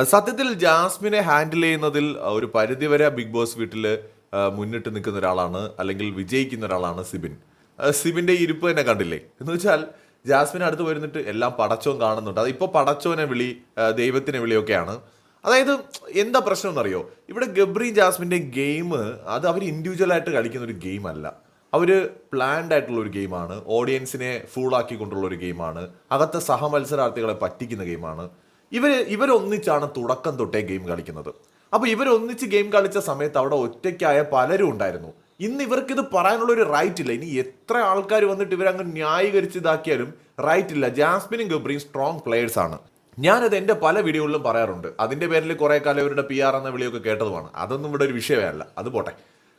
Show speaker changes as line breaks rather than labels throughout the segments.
സത്യത്തിൽ ജാസ്മിനെ ഹാൻഡിൽ ചെയ്യുന്നതിൽ ഒരു പരിധിവരെ ബിഗ് ബോസ് വീട്ടിൽ മുന്നിട്ട് നിൽക്കുന്ന ഒരാളാണ് അല്ലെങ്കിൽ വിജയിക്കുന്ന ഒരാളാണ് സിബിൻ. സിബിന്റെ ഇരിപ്പ് തന്നെ കണ്ടില്ലേ? എന്ന് വെച്ചാൽ ജാസ്മിൻ അടുത്ത് വരുന്നിട്ട് എല്ലാം പടച്ചോൻ കാണുന്നുണ്ട്. അത് ഇപ്പോൾ പടച്ചോനെ വിളി ദൈവത്തിനെ വിളിയൊക്കെയാണ്. അതായത് എന്താ പ്രശ്നം എന്നറിയോ ഇവിടെ ഗബ്രി ജാസ്മിന്റെ ഗെയിം അത് അവർ ഇൻഡിവിജ്വൽ ആയിട്ട് കളിക്കുന്ന ഒരു ഗെയിം അല്ല അവർ പ്ലാൻഡ് ആയിട്ടുള്ള ഒരു ഗെയിമാണ്. ഓഡിയൻസിനെ ഫൂളാക്കിക്കൊണ്ടുള്ള ഒരു ഗെയിമാണ്. അകത്തെ സഹമത്സരാർത്ഥികളെ പറ്റിക്കുന്ന ഗെയിമാണ്. ഇവർ ഇവരൊന്നിച്ചാണ് തുടക്കം തൊട്ടേ ഗെയിം കളിക്കുന്നത്. അപ്പോൾ ഇവരൊന്നിച്ച് ഗെയിം കളിച്ച സമയത്ത് അവിടെ ഒറ്റയ്ക്കായ പലരും ഉണ്ടായിരുന്നു. ഇന്ന് ഇവർക്കിത് പറയാനുള്ള ഒരു റൈറ്റ് ഇല്ല. ഇനി എത്ര ആൾക്കാർ വന്നിട്ട് ഇവരങ്ങ് ന്യായീകരിച്ച് ഇതാക്കിയാലും റൈറ്റ് ഇല്ല. ജാസ്മിനും ഗബ്രിയും സ്ട്രോങ് പ്ലെയേഴ്സ് ആണ്. ഞാനത് എന്റെ പല വീഡിയോകളിലും പറയാറുണ്ട്. അതിന്റെ പേരിൽ കുറേ കാലം ഇവരുടെ പി ആർ എന്ന വിളിയൊക്കെ കേട്ടതുമാണ്. അതൊന്നും ഇവിടെ ഒരു വിഷയമേ അല്ല അത് പോട്ടെ.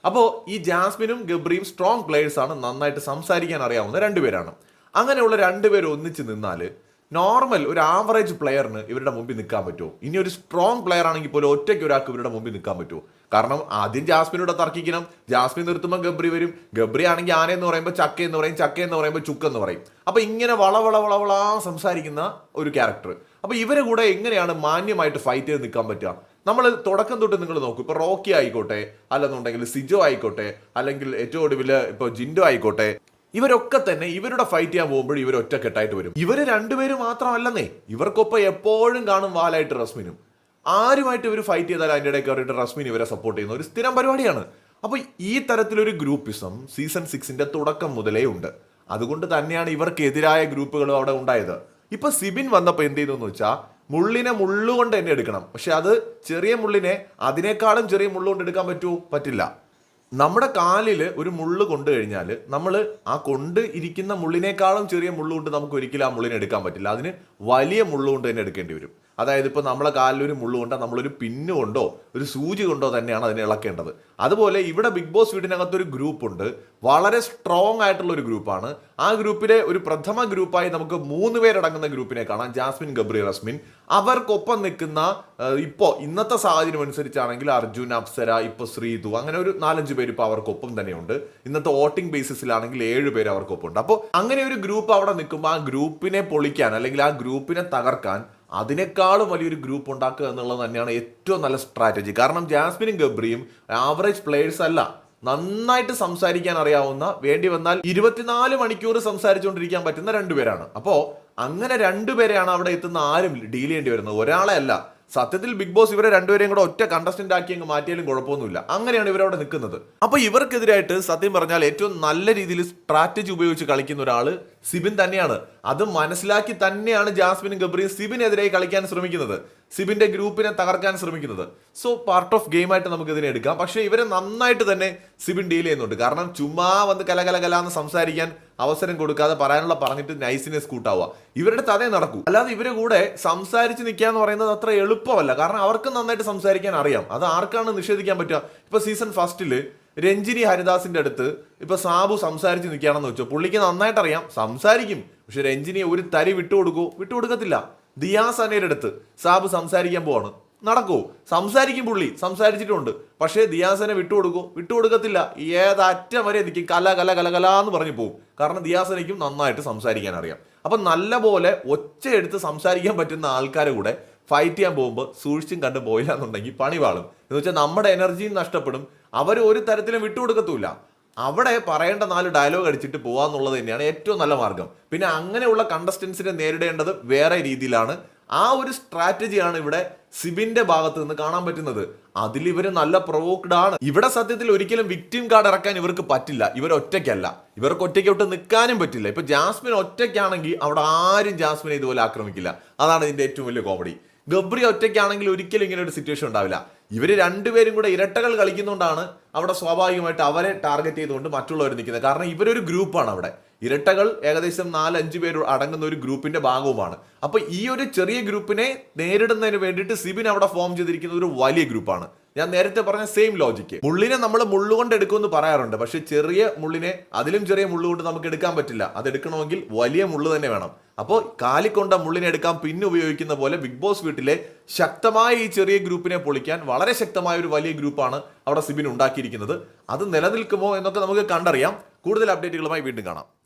അപ്പോൾ ഈ ജാസ്മിനും ഗബ്രിയും സ്ട്രോങ് പ്ലെയേഴ്സ് ആണ് നന്നായിട്ട് സംസാരിക്കാൻ അറിയാവുന്ന രണ്ടുപേരാണ്. അങ്ങനെയുള്ള രണ്ടുപേരും ഒന്നിച്ച് നിന്നാൽ നോർമൽ ഒരു ആവറേജ് പ്ലെയറിന് ഇവരുടെ മുമ്പിൽ നിൽക്കാൻ പറ്റുമോ? ഇനി ഒരു സ്ട്രോങ് പ്ലെയർ ആണെങ്കിൽ പോലും ഒറ്റയ്ക്ക് ഒരാൾക്ക് ഇവരുടെ മുമ്പിൽ നിൽക്കാൻ പറ്റുമോ? കാരണം ആദ്യം ജാസ്മിനോട് തർക്കിക്കണം. ജാസ്മിൻ നിർത്തുമ്പോൾ ഗബ്രി വരും. ഗബ്രി ആണെങ്കിൽ ആന എന്ന് പറയുമ്പോൾ ചക്ക എന്ന് പറയും ചക്ക എന്ന് പറയുമ്പോൾ ചുക്ക് എന്ന് പറയും. അപ്പോൾ ഇങ്ങനെ വളവള വള വള വള സംസാരിക്കുന്ന ഒരു ക്യാരക്ടർ അപ്പോൾ ഇവരെ കൂടെ എങ്ങനെയാണ് മാന്യമായിട്ട് ഫൈറ്റ് ചെയ്ത് നിൽക്കാൻ പറ്റുക? നമ്മൾ തുടക്കം തൊട്ട് നിങ്ങൾ നോക്കും. ഇപ്പൊ റോക്കി ആയിക്കോട്ടെ അല്ലെന്നുണ്ടെങ്കിൽ സിജോ ആയിക്കോട്ടെ അല്ലെങ്കിൽ ഏറ്റവും ഒടുവിൽ ഇപ്പൊ ജിൻഡോ ആയിക്കോട്ടെ ഇവരൊക്കെ തന്നെ ഇവരുടെ ഫൈറ്റ് ചെയ്യാൻ പോകുമ്പോൾ ഇവർ ഒറ്റക്കെട്ടായിട്ട് വരും. ഇവർ രണ്ടുപേരും മാത്രമല്ലെന്നേ ഇവർക്കൊപ്പം എപ്പോഴും കാണും വാലായിട്ട് റസ്മിനും. ആരുമായിട്ട് ഇവർ ഫൈറ്റ് ചെയ്താൽ അതിന്റെ ഇടയ്ക്ക് അവരുടെ റസ്മിൻ ഇവരെ സപ്പോർട്ട് ചെയ്യുന്ന ഒരു സ്ഥിരം പരിപാടിയാണ്. അപ്പോൾ ഈ തരത്തിലൊരു ഗ്രൂപ്പിസം സീസൺ സിക്സിന്റെ തുടക്കം മുതലേ ഉണ്ട്. അതുകൊണ്ട് തന്നെയാണ് ഇവർക്കെതിരായ ഗ്രൂപ്പുകളും അവിടെ ഉണ്ടായത്. ഇപ്പൊ സിബിൻ വന്നപ്പോൾ എന്ത് ചെയ്തു എന്ന് വെച്ചാൽ മുള്ളിനെ മുള്ളുകൊണ്ട് തന്നെ എടുക്കണം. പക്ഷെ അത് ചെറിയ മുള്ളിനെ അതിനേക്കാളും ചെറിയ മുള്ളുകൊണ്ട് എടുക്കാൻ പറ്റുമോ പറ്റില്ല. നമ്മുടെ കാലിൽ ഒരു മുള്ള് കൊണ്ടു കഴിഞ്ഞാൽ നമ്മൾ ആ കൊണ്ട് ഇരിക്കുന്ന മുള്ളിനേക്കാളും ചെറിയ മുള്ള് കൊണ്ട് നമുക്ക് ഒരിക്കലും ആ മുള്ളിനെ എടുക്കാൻ പറ്റില്ല. അതിന് വലിയ മുള്ള് കൊണ്ട് തന്നെ എടുക്കേണ്ടി വരും. അതായത് ഇപ്പോൾ നമ്മളെ കാലിലൊരു ഒരു മുള്ളു കൊണ്ടോ നമ്മളൊരു പിന്ന് കൊണ്ടോ ഒരു സൂചി കൊണ്ടോ തന്നെയാണ് അതിനെ ഇളക്കേണ്ടത്. അതുപോലെ ഇവിടെ ബിഗ് ബോസ് വീടിനകത്ത് ഒരു ഗ്രൂപ്പ് ഉണ്ട് വളരെ സ്ട്രോങ് ആയിട്ടുള്ള ഒരു ഗ്രൂപ്പാണ്. ആ ഗ്രൂപ്പിലെ ഒരു പ്രഥമ ഗ്രൂപ്പായി നമുക്ക് മൂന്ന് പേരടങ്ങുന്ന ഗ്രൂപ്പിനെ കാണാം. ജാസ്മിൻ ഗബ്രി റസ്മിൻ അവർക്കൊപ്പം നിൽക്കുന്ന ഇപ്പോൾ ഇപ്പോ ഇന്നത്തെ സാഹചര്യം അനുസരിച്ചാണെങ്കിൽ അർജുൻ അപ്സര ഇപ്പോൾ ശ്രീതു അങ്ങനെ ഒരു നാലഞ്ച് പേര് ഇപ്പോൾ അവർക്കൊപ്പം തന്നെയുണ്ട്. ഇന്നത്തെ വോട്ടിംഗ് ബേസിസിലാണെങ്കിൽ ഏഴ് പേര് അവർക്കൊപ്പം ഉണ്ട് അപ്പോൾ അങ്ങനെ ഒരു ഗ്രൂപ്പ് അവിടെ നിൽക്കുമ്പോൾ ആ ഗ്രൂപ്പിനെ പൊളിക്കാൻ അല്ലെങ്കിൽ ആ ഗ്രൂപ്പിനെ തകർക്കാൻ അതിനേക്കാളും വലിയൊരു ഗ്രൂപ്പ് ഉണ്ടാക്കുക എന്നുള്ളത് തന്നെയാണ് ഏറ്റവും നല്ല സ്ട്രാറ്റജി കാരണം ജാസ്മിനും ഗബ്രിയും ആവറേജ് പ്ലേയേഴ്സ് അല്ല. നന്നായിട്ട് സംസാരിക്കാൻ അറിയാവുന്ന വേണ്ടി വന്നാൽ ഇരുപത്തിനാല് മണിക്കൂർ സംസാരിച്ചുകൊണ്ടിരിക്കാൻ പറ്റുന്ന രണ്ടുപേരാണ്. അപ്പോൾ അങ്ങനെ രണ്ടുപേരെയാണ് അവിടെ എത്തുന്ന ആരും ഡീൽ ചെയ്യേണ്ടി വരുന്നത്. ഒരാളെ അല്ല. സത്യത്തിൽ ബിഗ് ബോസ് ഇവരെ രണ്ടുപേരെയും കൂടെ ഒറ്റ കണ്ടസ്റ്റന്റ് ആക്കി അങ്ങ് മാറ്റിയാലും കുഴപ്പമൊന്നുമില്ല. അങ്ങനെയാണ് ഇവരവിടെ നിൽക്കുന്നത്. അപ്പൊ ഇവർക്കെതിരായിട്ട് സത്യം പറഞ്ഞാൽ ഏറ്റവും നല്ല രീതിയിൽ സ്ട്രാറ്റജി ഉപയോഗിച്ച് കളിക്കുന്ന ഒരാൾ സിബിൻ തന്നെയാണ്. അത് മനസ്സിലാക്കി തന്നെയാണ് ജാസ്മിനും ഗബ്രിയും സിബിനെതിരായി കളിക്കാൻ ശ്രമിക്കുന്നത്. സിബിന്റെ ഗ്രൂപ്പിനെ തകർക്കാൻ ശ്രമിക്കുന്നത്. സോ പാർട്ട് ഓഫ് ഗെയിം ആയിട്ട് നമുക്ക് ഇതിനെ എടുക്കാം. പക്ഷേ ഇവരെ നന്നായിട്ട് തന്നെ സിബിൻ ഡീൽ ചെയ്യുന്നുണ്ട്. കാരണം ചുമ്മാ വന്ന് കല കല എന്ന് സംസാരിക്കാൻ അവസരം കൊടുക്കാതെ പറയാനുള്ള പറഞ്ഞിട്ട് നൈസിനെ സ്കൂട്ടാവുക ഇവരുടെ തതേ നടക്കൂ. അല്ലാതെ ഇവരെ കൂടെ സംസാരിച്ച് നിൽക്കുക എന്ന് പറയുന്നത് അത്ര എളുപ്പമല്ല. കാരണം അവർക്ക് നന്നായിട്ട് സംസാരിക്കാൻ അറിയാം. അത് ആർക്കാണ് നിഷേധിക്കാൻ പറ്റുക? ഇപ്പൊ സീസൺ ഫസ്റ്റിൽ രഞ്ജിനി ഹരിദാസിന്റെ അടുത്ത് ഇപ്പൊ സാബു സംസാരിച്ച് നിൽക്കുകയാണെന്ന് വെച്ചോ. പുള്ളിക്ക് നന്നായിട്ട് അറിയാം. സംസാരിക്കും. പക്ഷെ രഞ്ജിനിയെ ഒരു തരി വിട്ടുകൊടുക്കൂ. വിട്ടുകൊടുക്കത്തില്ല. ദിയാസ് അനയുടെ അടുത്ത് സാബ് സംസാരിക്കാൻ പോവാണ്. നടക്കൂ. സംസാരിക്കും പുള്ളി. സംസാരിച്ചിട്ടുണ്ട്. പക്ഷേ ദിയാസനെ വിട്ടുകൊടുക്കൂ. വിട്ടുകൊടുക്കത്തില്ല. ഏതറ്റം വരെ നിൽക്കും കല കല കല കല എന്ന് പറഞ്ഞു പോകും കാരണം ദിയാസനയ്ക്കും നന്നായിട്ട് സംസാരിക്കാൻ അറിയാം. അപ്പം നല്ല പോലെ ഒച്ചയെടുത്ത് സംസാരിക്കാൻ പറ്റുന്ന ആൾക്കാരെ കൂടെ ഫൈറ്റ് ചെയ്യാൻ പോകുമ്പോൾ സൂക്ഷിച്ചും കണ്ട് പോയില്ല എന്നുണ്ടെങ്കിൽ പണി വാളും എന്ന് വെച്ചാൽ നമ്മുടെ എനർജിയും നഷ്ടപ്പെടും. അവർ ഒരു തരത്തിലും വിട്ടുകൊടുക്കത്തൂല അവിടെ പറയേണ്ട നാല് ഡയലോഗ് അടിച്ചിട്ട് പോവാന്നുള്ളത് തന്നെയാണ് ഏറ്റവും നല്ല മാർഗം. പിന്നെ അങ്ങനെയുള്ള കണ്ടസ്റ്റൻസിനെ നേരിടേണ്ടത് വേറെ രീതിയിലാണ്. ആ ഒരു സ്ട്രാറ്റജിയാണ് ഇവിടെ സിബിന്റെ ഭാഗത്ത് നിന്ന് കാണാൻ പറ്റുന്നത്. അതിൽ ഇവർ നല്ല പ്രൊവോക്ഡ് ആണ്. ഇവിടെ സത്യത്തിൽ ഒരിക്കലും വിക്ടിം കാർഡ് ഇറക്കാൻ ഇവർക്ക് പറ്റില്ല. ഇവർ ഒറ്റയ്ക്കല്ല. ഇവർക്ക് ഒറ്റയ്ക്കൊട്ട് നിൽക്കാനും പറ്റില്ല. ഇപ്പൊ ജാസ്മിൻ ഒറ്റയ്ക്കാണെങ്കിൽ അവിടെ ആരും ജാസ്മിനെ ഇതുപോലെ ആക്രമിക്കില്ല. അതാണ് ഇതിന്റെ ഏറ്റവും വലിയ കോമഡി ഗബ്രി ഒറ്റയ്ക്കാണെങ്കിൽ ഒരിക്കലും ഇങ്ങനെ ഒരു സിറ്റുവേഷൻ ഉണ്ടാവില്ല. ഇവർ രണ്ടുപേരും കൂടെ ഇരട്ടകൾ കളിക്കുന്നതുകൊണ്ടാണ് അവിടെ സ്വാഭാവികമായിട്ട് അവരെ ടാർഗറ്റ് ചെയ്തുകൊണ്ട് മറ്റുള്ളവർ നിൽക്കുന്നത്. കാരണം ഇവരൊരു ഗ്രൂപ്പാണ് അവിടെ. ഇരട്ടകൾ ഏകദേശം നാലഞ്ച് പേര് അടങ്ങുന്ന ഒരു ഗ്രൂപ്പിന്റെ ഭാഗവുമാണ്. അപ്പോൾ ഈ ഒരു ചെറിയ ഗ്രൂപ്പിനെ നേരിടുന്നതിന് വേണ്ടിയിട്ട് സിബിൻ അവിടെ ഫോം ചെയ്തിരിക്കുന്ന ഒരു വലിയ ഗ്രൂപ്പാണ്. ഞാൻ നേരത്തെ പറഞ്ഞ സെയിം ലോജിക്ക് മുള്ളിനെ നമ്മൾ മുള്ളുകൊണ്ട് എടുക്കുമെന്ന് പറയാറുണ്ട്. പക്ഷെ ചെറിയ മുള്ളിനെ അതിലും ചെറിയ മുള്ളുകൊണ്ട് നമുക്ക് എടുക്കാൻ പറ്റില്ല. അത് എടുക്കണമെങ്കിൽ വലിയ മുള്ളു തന്നെ വേണം. അപ്പോൾ കാലിക്കൊണ്ട മുള്ളിനെ എടുക്കാൻ പിന്നെ ഉപയോഗിക്കുന്ന പോലെ ബിഗ് ബോസ് വീട്ടിലെ ശക്തമായ ഈ ചെറിയ ഗ്രൂപ്പിനെ പൊളിക്കാൻ വളരെ ശക്തമായ ഒരു വലിയ ഗ്രൂപ്പാണ് അവിടെ സിബിൻ ഉണ്ടാക്കിയിരിക്കുന്നത്. അത് നിലനിൽക്കുമോ എന്നൊക്കെ നമുക്ക് കണ്ടറിയാം. കൂടുതൽ അപ്ഡേറ്റുകളുമായി വീണ്ടും കാണാം.